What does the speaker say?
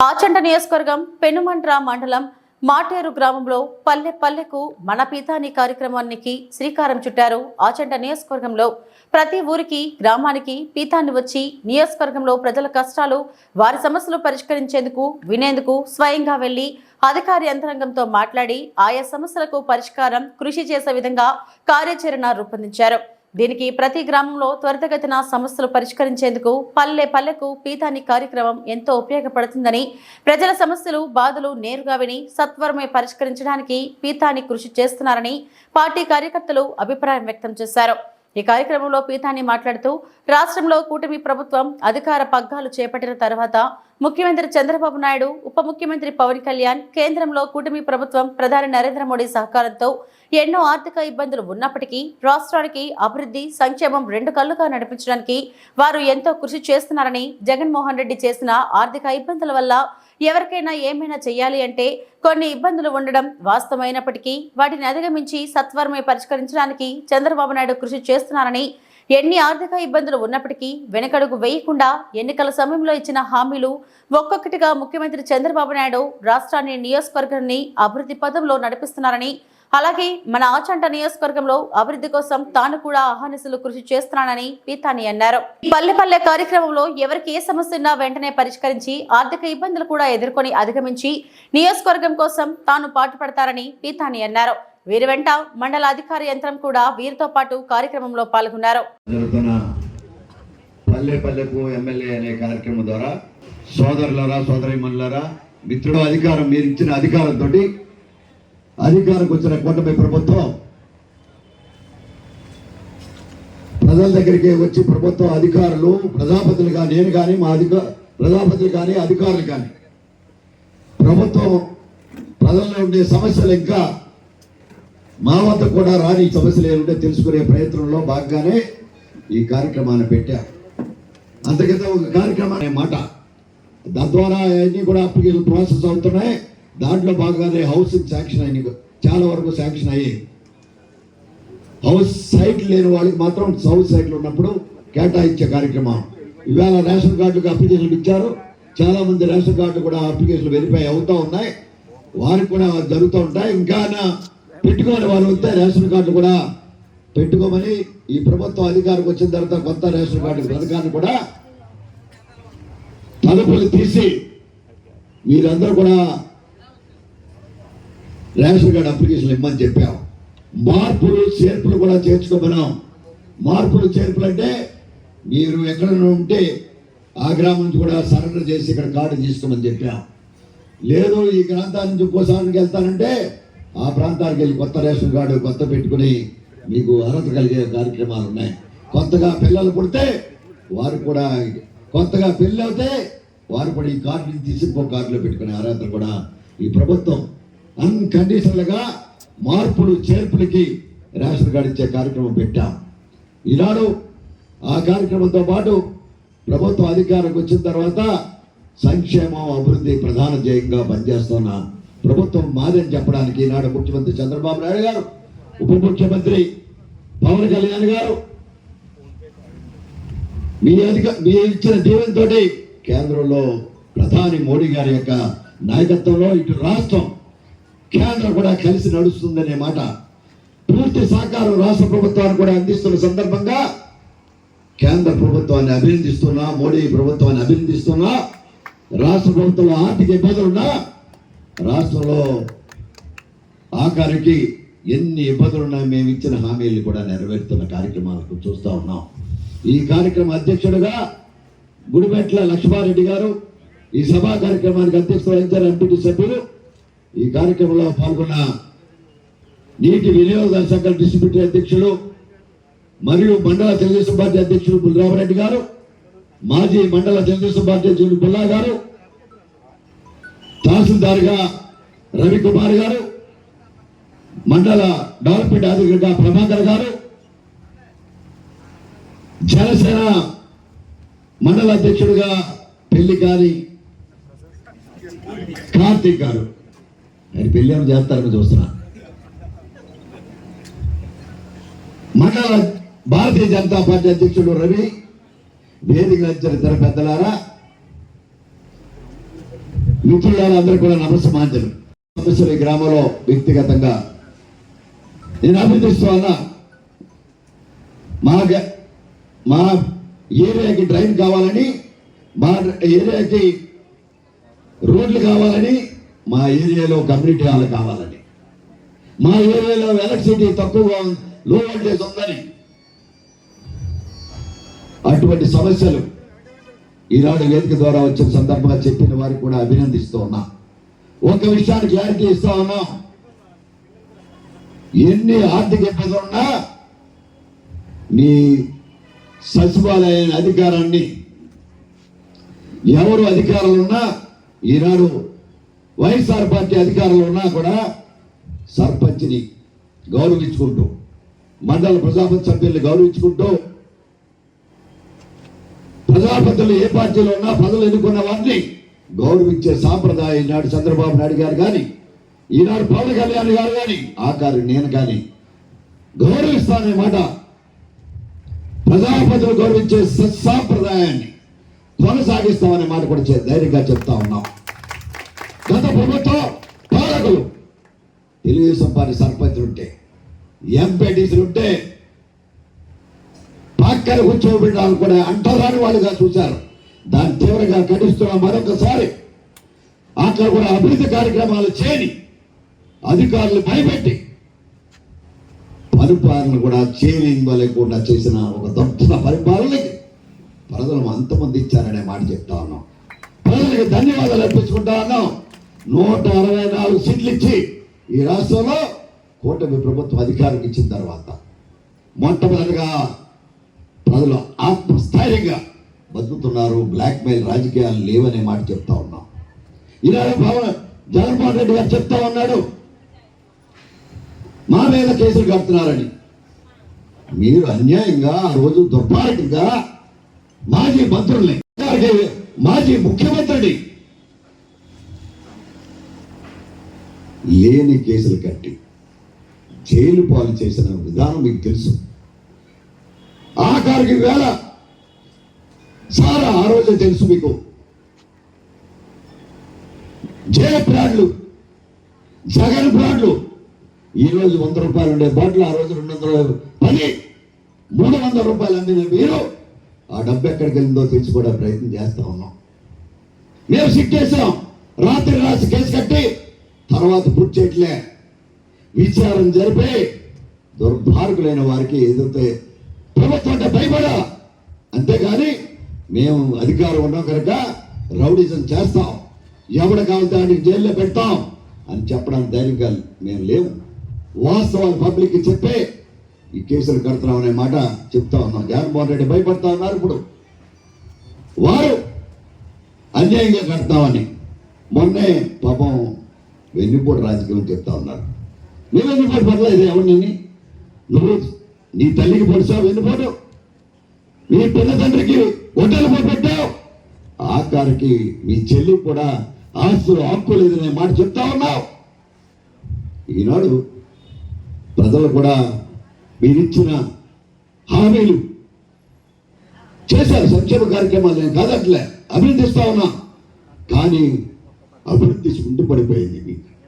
ఆచంట నియోజకవర్గం పెనుమండ్ర మండలం మాటేరు గ్రామంలో పల్లె పల్లెకు మన పీతాని కార్యక్రమానికి శ్రీకారం చుట్టారు. ఆచంట నియోజకవర్గంలో ప్రతి ఊరికి గ్రామానికి పీతాన్ని వచ్చి నియోజకవర్గంలో ప్రజల కష్టాలు వారి సమస్యలు పరిష్కరించేందుకు వినేందుకు స్వయంగా వెళ్ళి అధికార యంత్రాంగంతో మాట్లాడి ఆయా సమస్యలకు పరిష్కారం కృషి చేసే విధంగా కార్యాచరణ రూపొందించారు. దీనికి ప్రతి గ్రామంలో త్వరితగతిన సమస్యలు పరిష్కరించేందుకు పల్లె పల్లెకు పీతాని కార్యక్రమం ఎంతో ఉపయోగపడుతుందని ప్రజల సమస్యలు బాధలు నేరుగా విని సత్వరమే పరిష్కరించడానికి పీతాని కృషి చేస్తున్నారని పార్టీ కార్యకర్తలు అభిప్రాయం వ్యక్తం చేశారు. ఈ కార్యక్రమంలో పీతాని మాట్లాడుతూ రాష్ట్రంలో కూటమి ప్రభుత్వం అధికార పగ్గాలు చేపట్టిన తర్వాత ముఖ్యమంత్రి చంద్రబాబు నాయుడు ఉప ముఖ్యమంత్రి పవన్ కళ్యాణ్ కేంద్రంలో కూటమి ప్రభుత్వం ప్రధాని నరేంద్ర మోడీ సహకారంతో ఎన్నో ఆర్థిక ఇబ్బందులు ఉన్నప్పటికీ రాష్ట్రానికి అభివృద్ధి సంక్షేమం రెండు కళ్ళుగా నడిపించడానికి వారు ఎంతో కృషి చేస్తున్నారని జగన్మోహన్ రెడ్డి చేసిన ఆర్థిక ఇబ్బందుల వల్ల ఎవరికైనా ఏమైనా చేయాలి అంటే కొన్ని ఇబ్బందులు ఉండడం వాస్తవమైనప్పటికీ వాటిని అధిగమించి సత్వరమే పరిష్కరించడానికి చంద్రబాబు నాయుడు కృషి చేస్తున్నారని ఎన్ని ఆర్థిక ఇబ్బందులు ఉన్నప్పటికీ వెనకడుగు వేయకుండా ఎన్నికల సమయంలో ఇచ్చిన హామీలు ఒక్కొక్కటిగా ముఖ్యమంత్రి చంద్రబాబు నాయుడు రాష్ట్రాన్ని నియోజకవర్గాన్ని అభివృద్ధి పదంలో నడిపిస్తున్నారని అలాగే మన ఆచంట నియోజకవర్గంలో అభివృద్ధి కోసం తాను కూడా అహానిసులు కృషి చేస్తున్నానని పీతాని అన్నారు. పల్లె పల్లె కార్యక్రమంలో ఎవరికి ఏ సమస్య ఉన్నా వెంటనే పరిష్కరించి ఆర్థిక ఇబ్బందులు కూడా ఎదుర్కొని అధిగమించి నియోజకవర్గం కోసం తాను పాటుపడతారని పీతాని అన్నారు. వీరి వెంట మండల అధికార యంత్రం కూడా వీరితో పాటు కార్యక్రమంలో పాల్గొన్నారు. పల్లె పల్లెకు ఎమ్మెల్యే అనే కార్యక్రమం ద్వారా మిత్రుడు అధికారం మీరు ఇచ్చిన అధికారంతో అధికారంకి వచ్చిన కూటమి ప్రభుత్వం ప్రజల దగ్గరికి వచ్చి ప్రభుత్వ అధికారులు ప్రజాపతులుగా నేను కానీ మా అధిక ప్రజాపతులు కానీ అధికారులు కానీ ప్రభుత్వం ప్రజల్లో ఉండే సమస్యలు ఇంకా మా వద్ద కూడా రాని సమస్యలు ఏమిటో తెలుసుకునే ప్రయత్నంలో భాగంగానే ఈ కార్యక్రమాన్ని పెట్టారు అంతకంటే ఒక కార్యక్రమం అనే మాట. తద్వారా అన్నీ కూడా అప్లికేషన్ ప్రాసెస్ అవుతున్నాయి. దాంట్లో భాగంగానే హౌసింగ్ శాంక్షన్ అయినాయి చాలా వరకు శాంక్షన్ అయ్యాయి హౌస్ సైట్ లేని వాళ్ళకి మాత్రం సౌత్ సైట్లు ఉన్నప్పుడు కేటాయించే కార్యక్రమం. ఇవాళ రేషన్ కార్డుకి అప్లికేషన్లు ఇచ్చారు. చాలా మంది రేషన్ కార్డు కూడా అప్లికేషన్లు వెరిఫై అవుతూ ఉన్నాయి. వారికి కూడా జరుగుతూ ఉంటాయి. ఇంకా పెట్టుకోని వాళ్ళు ఉంటే రేషన్ కార్డు కూడా పెట్టుకోమని ఈ ప్రభుత్వం అధికారికి వచ్చిన తర్వాత కొత్త రేషన్ కార్డు పథకాన్ని కూడా తలుపులు తీసి మీరందరూ కూడా రేషన్ కార్డు అప్లికేషన్లు ఇమ్మని చెప్పాం. మార్పులు చేర్పులు కూడా చేర్చుకోమన్నాం. మార్పులు చేర్పులు అంటే మీరు ఎక్కడైనా ఉంటే ఆ గ్రామం నుంచి కూడా సరెండర్ చేసి ఇక్కడ కార్డు తీసుకోమని చెప్పాం. లేదు ఈ ప్రాంతానికి నుంచి వెళ్తానంటే ఆ ప్రాంతానికి వెళ్ళి కొత్త రేషన్ కార్డు కొత్త పెట్టుకుని మీకు అర్హత కలిగే కార్యక్రమాలు ఉన్నాయి. కొత్తగా పిల్లలు పుడితే వారు కూడా కొత్తగా పెళ్ళి అవుతే వారు కూడా ఈ కార్డుని తీసి ఇంకో కార్డులో పెట్టుకునే అర్హత కూడా ఈ ప్రభుత్వం అన్కండిషనల్గా మార్పులు చేర్పులకి రేషన్ కార్డు ఇచ్చే కార్యక్రమం పెట్టాం. ఈనాడు ఆ కార్యక్రమంతో పాటు ప్రభుత్వం అధికారంకి వచ్చిన తర్వాత సంక్షేమం అభివృద్ధి ప్రధాన ధ్యేయంగా పనిచేస్తున్న ప్రభుత్వం మాదని చెప్పడానికి ఈనాడు ముఖ్యమంత్రి చంద్రబాబు నాయుడు గారు ఉప ముఖ్యమంత్రి పవన్ కళ్యాణ్ గారు మీ అధిక మీ ఇచ్చిన దీవెనతో కేంద్రంలో ప్రధాని మోడీ గారి యొక్క నాయకత్వంలో ఇటు రాష్ట్రం కేంద్రం కూడా కలిసి నడుస్తుందనే మాట. పూర్తి సహకారం రాష్ట్ర ప్రభుత్వాన్ని కూడా అందిస్తున్న సందర్భంగా కేంద్ర ప్రభుత్వాన్ని అభినందిస్తున్నా మోడీ ప్రభుత్వాన్ని అభినందిస్తున్నా రాష్ట్ర ప్రభుత్వంలో ఆర్థిక ఇబ్బందులున్నా రాష్ట్రంలో ఆఖరికి ఎన్ని ఇబ్బందులున్నా మేము ఇచ్చిన హామీలు కూడా నెరవేరుతున్న కార్యక్రమాలకు చూస్తూ ఉన్నాం. ఈ కార్యక్రమ అధ్యక్షుడుగా గుడిమెట్ల లక్ష్మారెడ్డి గారు ఈ సభా కార్యక్రమానికి అధ్యక్షుడు వహించారు ఎంపీటీ సభ్యులు ఈ కార్యక్రమంలో పాల్గొన్న నీటి వినియోగ సంఘం డిస్ట్రిబ్యూటర్ అధ్యక్షులు మరియు మండల తెలుగుదేశం పార్టీ అధ్యక్షులు బుల్రామరెడ్డి గారు మాజీ మండల తెలుగుదేశం పార్టీ అధ్యక్షుడు బుల్లా గారు తహసీల్దార్గా రవికుమార్ గారు మండల డెవలప్మెంట్ అధికారిగా ప్రభాకర్ గారు జనసేన మండల అధ్యక్షుడిగా పెళ్ళికాని కార్తీక్ గారు. ఆయన పెళ్ళి ఏమైనా చేస్తారని చూస్తున్నా. మండల భారతీయ జనతా పార్టీ అధ్యక్షుడు రవి వేదిక ఇచ్చిన ఇతర పెద్దలారా మిత్రులారా అందరూ కూడా నమస్సమాంజలు. సమస్యలు ఈ గ్రామంలో వ్యక్తిగతంగా నేను అభినందిస్తూ ఉన్నా మా మా ఏరియాకి డ్రైన్ కావాలని మా ఏరియాకి రోడ్లు కావాలని మా ఏరియాలో కమ్యూనిటీ హాల్ కావాలని మా ఏరియాలో ఎలక్ట్రిసిటీ తక్కువగా లో వోల్టేజ్ ఉందని. అటువంటి సమస్యలు ఈనాడు వేదిక ద్వారా వచ్చిన సందర్భంగా చెప్పిన వారికి కూడా అభినందిస్తూ ఉన్నా. ఒక విషయాన్ని క్లారిటీ ఇస్తా ఉన్నాం. ఎన్ని ఆర్థిక ఇబ్బందులు ఉన్నా మీ సచివాలయ అధికారాన్ని ఎవరు అధికారులు ఉన్నా ఈనాడు వైఎస్ఆర్ పార్టీ అధికారులు ఉన్నా కూడా సర్పంచ్ని గౌరవించుకుంటూ మండల ప్రజాపతి సభ్యుల్ని గౌరవించుకుంటూ ప్రజాపతులు ఏ పార్టీలో ఉన్నా ప్రజలు ఎన్నుకున్న వారిని గౌరవించే సాంప్రదాయం ఈనాడు చంద్రబాబు నాయుడు గారు కానీ ఈనాడు పవన్ కళ్యాణ్ గారు కానీ ఆకారు నేను కానీ గౌరవిస్తానే మాట ప్రజాపతులు గౌరవించే సత్సాంప్రదాయాన్ని కొనసాగిస్తామనే మాట కూడా చే- ధైర్యంగా చెప్తా ఉన్నాం. గత ప్రభుత్వం పాలకులు. తెలుగుదేశం పార్టీ సర్పంచులు ఉంటే ఎంపీటీసీలు ఉంటే పక్కన కూర్చోబెట్టాలని కూడా అంటరాని వాళ్ళుగా చూశారు. దాన్ని తీవ్రంగా ఖండిస్తున్నాం మరొకసారి. అక్కడ కూడా అభివృద్ధి కార్యక్రమాలు చేయని అధికారులు భయపెట్టి పరిపాలన కూడా చేయలేకుండా చేసిన ఒక దొంగ పరిపాలనకి ప్రజలు అంతమంది ఇచ్చారనే మాట చెప్తా ఉన్నాం. ప్రజలకు ధన్యవాదాలు అర్పించుకుంటా ఉన్నాం. నూట అరవై నాలుగు సీట్లు ఇచ్చి ఈ రాష్ట్రంలో కూటమి ప్రభుత్వం అధికారం ఇచ్చిన తర్వాత మొట్టమొదటిగా ప్రజలు ఆత్మస్థైర్యంగా బతుకుతున్నారు బ్లాక్ మెయిల్ రాజకీయాలు లేవనే మాట చెప్తా ఉన్నాం. ఈనాడు భవన్ జగన్మోహన్ రెడ్డి గారు చెప్తా ఉన్నాడు మా మీద కేసులు కడుతున్నారని. మీరు అన్యాయంగా ఆ రోజు దుర్మార్గంగా మాజీ మంత్రుల్ని మాజీ ముఖ్యమంత్రిని లేని కేసులు కట్టి జైలు పాలు చేసిన విధానం మీకు తెలుసు. ఆఖరికి వేళ చాలా ఆ రోజే తెలుసు మీకు. జయ బ్రాండ్లు జగన్ బ్రాండ్లు ఈరోజు వంద రూపాయలు ఉండే బాటిల్ ఆ రోజు రెండు వందల పది మూడు వందల రూపాయలు అందిన మీరు ఆ డబ్బు ఎక్కడికి వెళ్ళిందో తెలుసుకోవడానికి ప్రయత్నం చేస్తా ఉన్నాం. మేము సిక్కేసాం రాత్రి రాసి కేసు కట్టి తర్వాత పుట్టేట్లే విచారం విచారణ జరిపి దుర్భార్గులైన వారికి ఏదైతే ప్రభుత్వం అంటే భయపడా. అంతేగాని మేము అధికారం ఉన్నాం కనుక రౌడిజం చేస్తాం. ఎవడ కావాలంటే ఆయనకి జైల్లో పెడతాం అని చెప్పడానికి ధైర్యంగా మేము లేవు వాస్తవాలు పబ్లిక్ చెప్పే ఈ కేసులు కడుతున్నాం అనే మాట చెప్తా ఉన్నాం. జగన్మోహన్ రెడ్డి భయపడతా ఉన్నారు ఇప్పుడు. వారు అన్యాయంగా కడతామని మొన్నే పాపం వెన్నుపోటు రాజకీయం చెప్తా ఉన్నారు. నువ్వు వెన్నుపోటు పడలేదు? ఎవరిని నువ్వు నీ తల్లికి పొడిచావు వెన్నుపోటు మీ పిల్ల తండ్రికి ఒడ్డలు పెట్టావు. ఆఖరికి మీ చెల్లి కూడా ఆస్తులు హక్కు లేదనే మాట చెప్తా ఉన్నావు. ఈనాడు ప్రజలు కూడా మీరిచ్చిన హామీలు చేశారు. సంక్షేమ కార్యక్రమాలు నేను కాదట్లే అభినందిస్తా ఉన్నా. కానీ అభివృద్ధి కుంటుపడిపోయింది మీకు